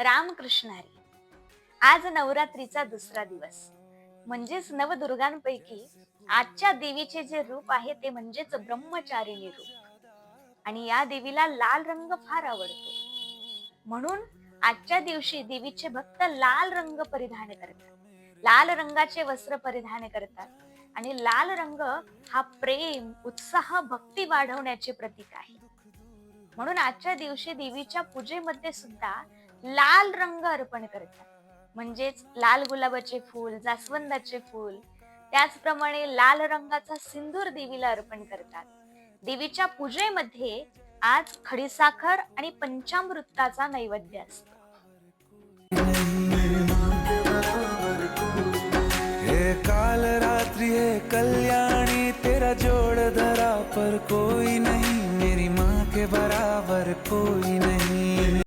रामकृष्ण हरी. आज नवरात्रीचा दुसरा दिवस. म्हणजेच नवदुर्गांपैकी आजच्या देवीचे जे रूप आहे ते म्हणजेच ब्रह्मचारिणी रूप. आणि या देवीला लाल रंग फार आवडतो. म्हणून आजच्या दिवशी देवीचे भक्त लाल रंग परिधान करतात. लाल रंगाचे वस्त्र परिधान करतात. आणि लाल रंग हा प्रेम उत्साह भक्ती वाढवण्याचे प्रतीक आहे. म्हणून आजच्या दिवशी देवीच्या पूजेमध्ये सुद्धा लाल रंग अर्पण करतात. म्हणजेच लाल गुलाबाचे फूल जास्वंदाचे फूल. त्याचप्रमाणे लाल रंगाचा सिंदूर देवीला अर्पण करतात. देवीच्या पूजेमध्ये आज खडीसाखर आणि पंचामृताचा नैवेद्य असतो. काल रात्री है कल्याणी तेरा जोड़ धरा पर कोई नहीं. मेरी माँ के बराबर कोई नहीं.